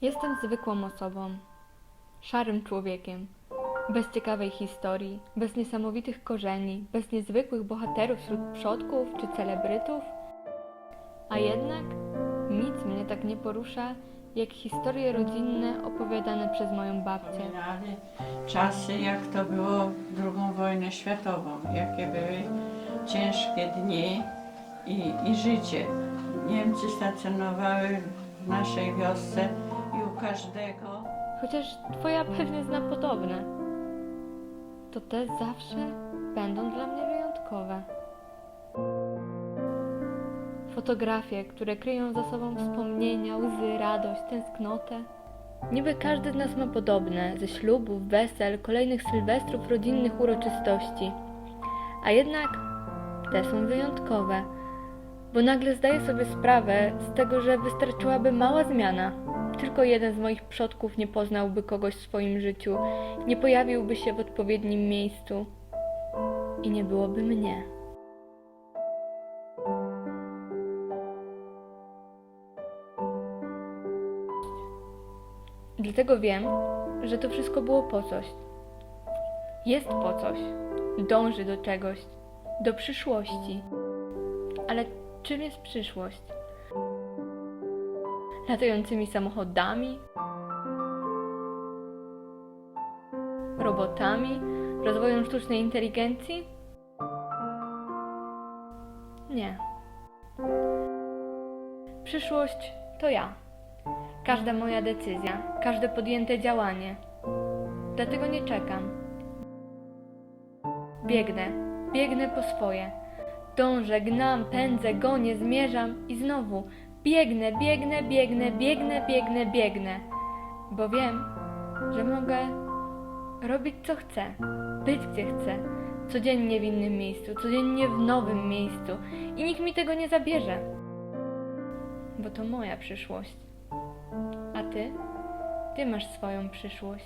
Jestem zwykłą osobą, szarym człowiekiem, bez ciekawej historii, bez niesamowitych korzeni, bez niezwykłych bohaterów wśród przodków czy celebrytów. A jednak nic mnie tak nie porusza, jak historie rodzinne opowiadane przez moją babcię. Czasy, jak to było drugą wojnę światową, jakie były ciężkie dni i, i życie. Niemcy stacjonowały w naszej wiosce każdego Chociaż twoja pewnie zna podobne, to te zawsze będą dla mnie wyjątkowe. Fotografie, które kryją za sobą wspomnienia, łzy, radość, tęsknotę. Niby każdy z nas ma podobne, ze ślubów, wesel, kolejnych sylwestrów, rodzinnych uroczystości. A jednak te są wyjątkowe, bo nagle zdaję sobie sprawę z tego, że wystarczyłaby mała zmiana. Tylko jeden z moich przodków nie poznałby kogoś w swoim życiu, nie pojawiłby się w odpowiednim miejscu i nie byłoby mnie. Dlatego wiem, że to wszystko było po coś. Jest po coś. Dąży do czegoś, do przyszłości. Ale czym jest przyszłość? Latającymi samochodami, robotami, rozwojem sztucznej inteligencji? Nie. Przyszłość to ja. Każda moja decyzja, każde podjęte działanie. Dlatego nie czekam. Biegnę, biegnę po swoje. Dążę, gnam, pędzę, gonię, zmierzam i znowu biegnę, biegnę, biegnę, biegnę, biegnę, biegnę. Bo wiem, że mogę robić co chcę, być gdzie chcę, codziennie w innym miejscu, codziennie w nowym miejscu i nikt mi tego nie zabierze. Bo to moja przyszłość. A ty? Ty masz swoją przyszłość.